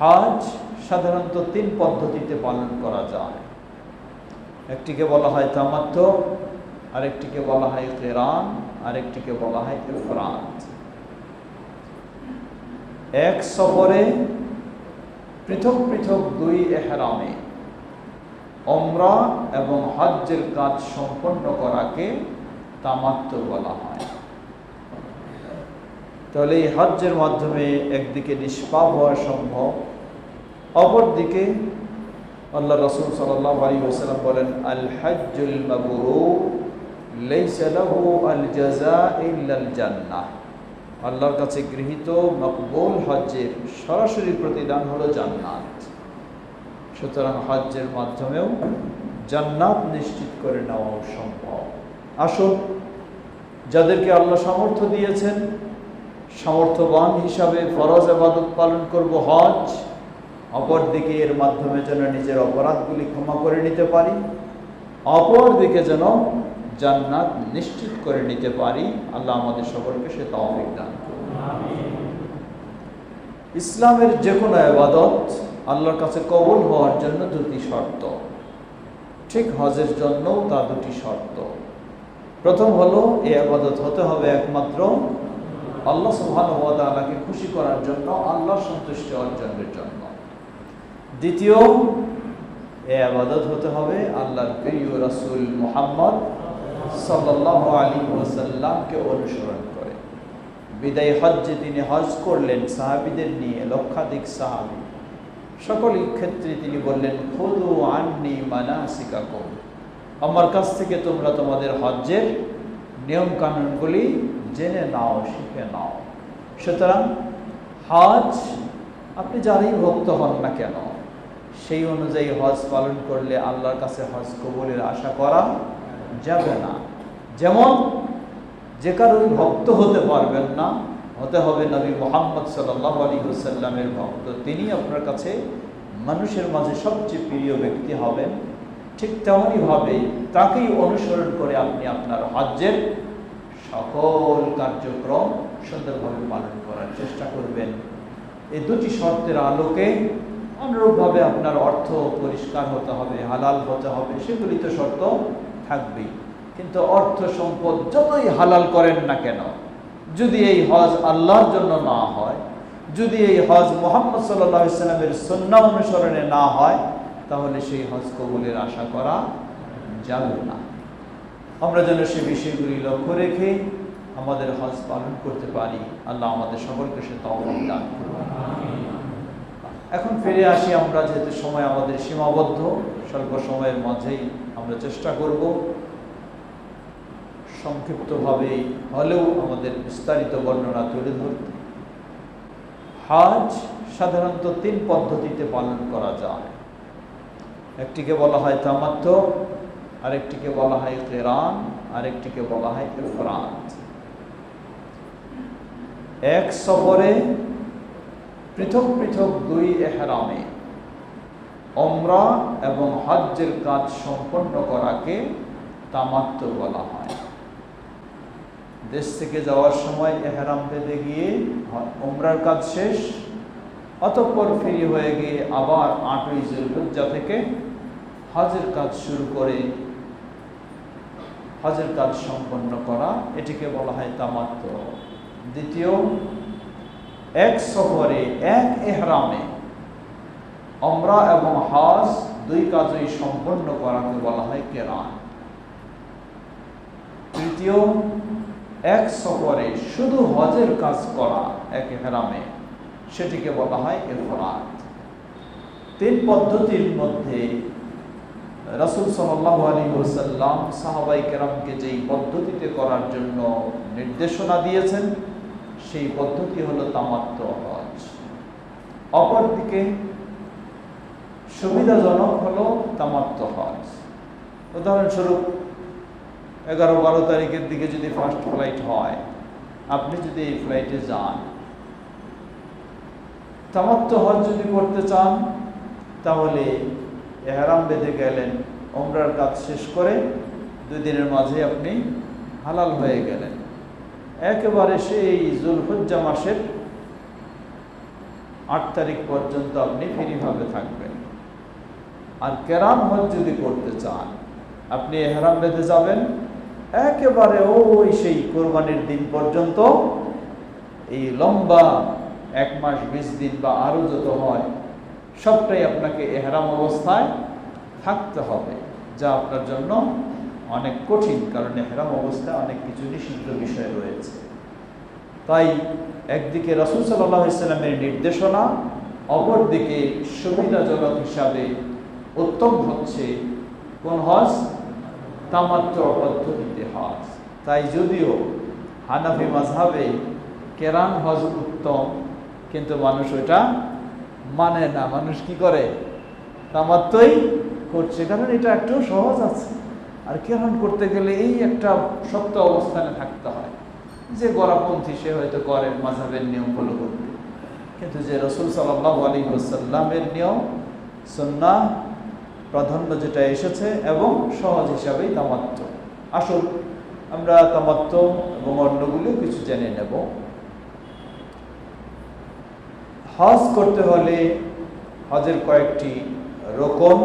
হজ সাধারণত তিন পদ্ধতিতে পালন করা যায়। একটিকে বলা হয় তামাত্ম আরেকটিকে বলা হয় কেরান, আরেকটিকে বলা হয় ইফরাত এক সফরে পৃথক পৃথক দুই এহরামে অমরা এবং হজ্জের কাজ সম্পন্ন করাকে তামাত্ম বলা হয়। তাহলে এই হজ্জের মাধ্যমে একদিকে নিষ্পাপ হওয়া সম্ভব অপরদিকে আল্লাহ রসুল সাল্লাহ আলী ওসালাম বলেন আল হজ্জুল মাবরু আল জান্নাহ আল্লাহর কাছে গৃহীত মকবুল হজ্জের সরাসরি প্রতিদান হলো জান্নাত। সুতরাং হজ্জের মাধ্যমেও জান্নাত নিশ্চিত করে নেওয়া সম্ভব। আসুন, যাদেরকে আল্লাহ সামর্থ্য দিয়েছেন, সামর্থ্যবান হিসাবে ফরজ আবাদত পালন করব হজ অপরদিকে এর মাধ্যমে যেন নিজের অপরাধগুলি ক্ষমা করে নিতে পারি, অপরদিকে যেন জান্নাত নিশ্চিত করে নিতে পারি, আল্লাহ আমাদের সকলকে সে তৌফিক দান ইসলামের যে কোনো আবাদত আল্লাহর কাছে কবল হওয়ার জন্য দুটি শর্ত। ঠিক হজের জন্যও তা দুটি শর্ত। প্রথম হলো এই আবাদত হতে হবে একমাত্র আল্লাহ তাআলাকে খুশি করার জন্য আল্লাহ সন্তুষ্টি অর্জনের জন্য। দ্বিতীয়, এ আবাদত হতে হবে আল্লাহর প্রিয় রাসূল মুহাম্মদ সাল্লাল্লাহু আলাইহি ওয়াসাল্লামকে অনুসরণ করে। বিদায় হজ্জে তিনি হজ করলেন, সাহাবীদের নিয়ে লক্ষাধিক সাহাবী। সকল ক্ষেত্রে তিনি বললেন, খুদু আন্নি মানাসিকাকুম। আমার কাছ থেকে তোমরা তোমাদের হজ্জের নিয়ম কানুনগুলি জেনে নাও, শিখে নাও। সুতরাং হজ আপনি যারাই ভক্ত হন না কেন সেই অনুযায়ী হজ পালন করলে আল্লাহর কাছে হজ কবুলের আশা করা যাবে না। যেমন, যে কারোই ভক্ত হতে পারবেন না, হতে হবে নবী মোহাম্মদ সাল্লাহ আলী হুসাল্লামের ভক্ত। তিনি আপনার কাছে মানুষের মাঝে সবচেয়ে প্রিয় ব্যক্তি হবেন। ঠিক তেমনইভাবে তাকেই অনুসরণ করে আপনি আপনার হজ্জের সকল কার্যক্রম সুন্দরভাবে পালন করার চেষ্টা করবেন। এই দুটি শর্তের আলোকে অনুরূপভাবে আপনার অর্থ পরিষ্কার হতে হবে, হালাল হতে হবে, সেগুলি তো শর্ত থাকবেই। কিন্তু অর্থ সম্পদ যতই হালাল করেন না কেন, যদি এই হজ আল্লাহর জন্য না হয়, যদি এই হজ মোহাম্মদ সাল্লাহ ইসলামের সন্না অনুসরণে না হয়, তাহলে সেই হজ কবুলের আশা করা যাবে না। আমরা যেন সে বিষয়গুলি লক্ষ্য রেখে আমাদের হজ পালন করতে পারি। আল্লাহ আমাদের সকলকে সে তহবিল দান করুন। এখন ফিরে আসি আমরা, যেহেতু সময় আমাদের সীমাবদ্ধ, স্বল্প সময়ের মাঝেই আমরা চেষ্টা করব সংক্ষিপ্তভাবে হলেও আমাদের বিস্তারিত বর্ণনা তুলে ধরতে। হাজ সাধারণত তিন পদ্ধতিতে পালন করা যায়। একটিকে বলা হয় তামাত্ম আরেকটিকে বলা হয় কেরান, আরেকটিকে বলা হয় এক সফরে পৃথক পৃথক দুই এহরামে অমরা এবং হজ্জের কাজ সম্পন্ন করাকে তামাত্ম বলা হয়। দেশ থেকে যাওয়ার সময় এহরাম বেঁধে গিয়ে ওমরার কাজ শেষ, অতঃপর ফিরি হয়ে গিয়ে আবার আটই জুলহজ্জা থেকে হজের কাজ শুরু করে হজের কাজ সম্পন্ন করা, এটিকে বলা হয় তামাত্ম দ্বিতীয় এক সফরে, এক এহরামে অমরা এবং হজ দুই কাজই সম্পন্ন করাকে বলা হয় কেরান তৃতীয়, এক সফরে শুধু হজের কাজ করা এক হেরামে সেটিকে বলা হয় এফরাত। তিন পদ্ধতির মধ্যে রাসুল সাল্লাহ আলী ওসাল্লাম সাহাবাই কেরামকে যেই পদ্ধতিতে করার জন্য নির্দেশনা দিয়েছেন সেই পদ্ধতি হলো তামাত্ম হজ অপরদিকে সুবিধাজনক হলো তামাত্ম হজ উদাহরণস্বরূপ এগারো বারো তারিখের দিকে যদি ফার্স্ট ফ্লাইট হয়, আপনি যদি এই ফ্লাইটে যান, তামাত্ম হজ যদি করতে চান, তাহলে এহারাম বেঁধে গেলেন ওমরার কাজ শেষ করে দুই দিনের মাঝে আপনি হালাল হয়ে গেলেন। একেবারে সেই জুলহজ্জা মাসের আট তারিখ পর্যন্ত আপনি ফ্রিভাবে থাকবেন। আর কেরাম হজ যদি করতে চান, আপনি এহরাম বেঁধে যাবেন। একেবারে ওই সেই কোরবানির দিন পর্যন্ত এই লম্বা এক মাস, বিশ দিন বা আরও যত হয়, সবটাই আপনাকে এহরাম অবস্থায় থাকতে হবে, যা আপনার জন্য অনেক কঠিন, কারণ এহরাম অবস্থায় অনেক কিছু নিষিদ্ধ বিষয় রয়েছে। তাই একদিকে রসুল সাল্লাহ ইসলামের নির্দেশনা, অপরদিকে সুবিধাজনক হিসাবে উত্তম হচ্ছে কোন হজ? তামাত্র পদ্ধতিতে হজ। তাই যদিও হানাফি মাঝহাবে কেরান হজ উত্তম, কিন্তু মানুষ ওটা মানে না। মানুষ কি করে? তামাত্রই করছে, কারণ এটা একটু সহজ আছে। আর কেরান করতে গেলে এই একটা শক্ত অবস্থানে থাকতে হয়। যে গড়াপন্থী সে হয়তো করে মাঝাবের নিয়ম ফলো করবে। কিন্তু যে রসুল সাল্লাহ আলী সাল্লামের নিয়ম সন্না প্রাধান্য যেটা এসেছে এবং সহজ হিসাবেই তামাত্ম। আসল আমরা তামাত্ম এবং অন্যগুলো কিছু জেনে নেব। হজ করতে হলে হজের কয়েকটি রোকন।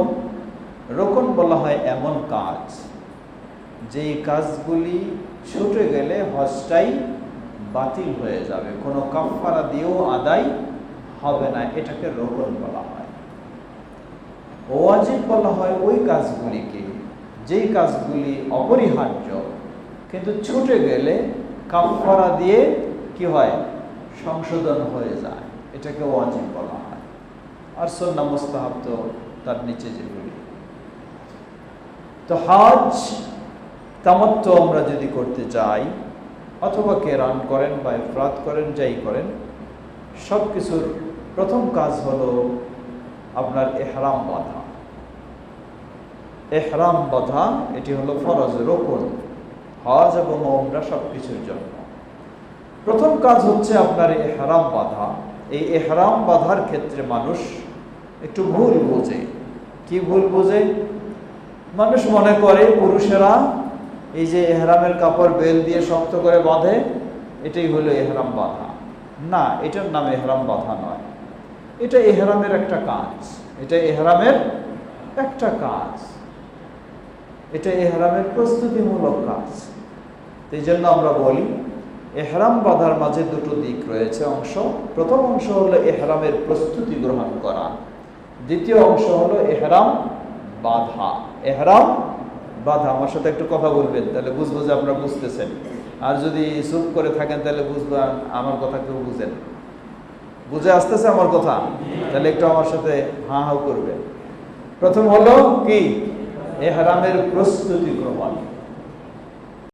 রোকন বলা হয় এমন কাজ। যেই কাজগুলি ছুটে গেলে হজটাই বাতিল হয়ে যাবে। কোনো কাফারা দিয়েও আদায় হবে না, এটাকে রোকন বলা হয়। ওয়াজিব বলা হয় ওই কাজগুলিকে, যেই কাজগুলি অপরিহার্য, কিন্তু ছুটে গেলে কাফারা দিয়ে কি হয়? সংশোধন হয়ে যায়। এটাকে ওয়াজিব বলা হয়। আর সন্না মুস্তাহাব তো তার নিচে যেগুলি তো হজ তামত্ব আমরা যদি করতে যাই অথবা কে রান করেন বা ইফরাত করেন, যাই করেন সব কিছুর প্রথম কাজ হলো আপনার এহরাম বাঁধা। এহরাম বাঁধা, এটি হলো ফরজ রোপণ হজ এবং ওমরা সব কিছুর জন্য। প্রথম কাজ হচ্ছে আপনার এহরাম বাঁধা। এই এহরাম বাঁধার ক্ষেত্রে মানুষ একটু ভুল বোঝে। কি ভুল বোঝে? মানুষ মনে করে পুরুষেরা এই যে এহরামের কাপড় বেল দিয়ে শক্ত করে বাঁধে, এটাই হলো এহরাম বাঁধা। না, এটার নাম এহরাম বাঁধা নয়। এটা এহরামের একটা কাজ। এটা এহরামের একটা কাজ। এটা এহরামের প্রস্তুতিমূলক কাজ। এই জন্য আমরা বলি, এহরাম বাঁধার মাঝে দুটো দিক রয়েছে অংশ। প্রথম অংশ হলো এহরামের প্রস্তুতি গ্রহণ করা। দ্বিতীয় অংশ হলো এহরাম বাধা। এহরাম বাধা, আমার সাথে একটু কথা বলবেন, তাহলে বুঝব যে আপনারা বুঝতেছেন। আর যদি চুপ করে থাকেন, তাহলে বুঝব আমার কথা কেউ বুঝেন বুঝে আসতেছে আমার কথা? তাহলে একটু আমার সাথে হা হাউ করবেন। প্রথম হলো কি? এ হারামের প্রস্তুতি গ্রহণ।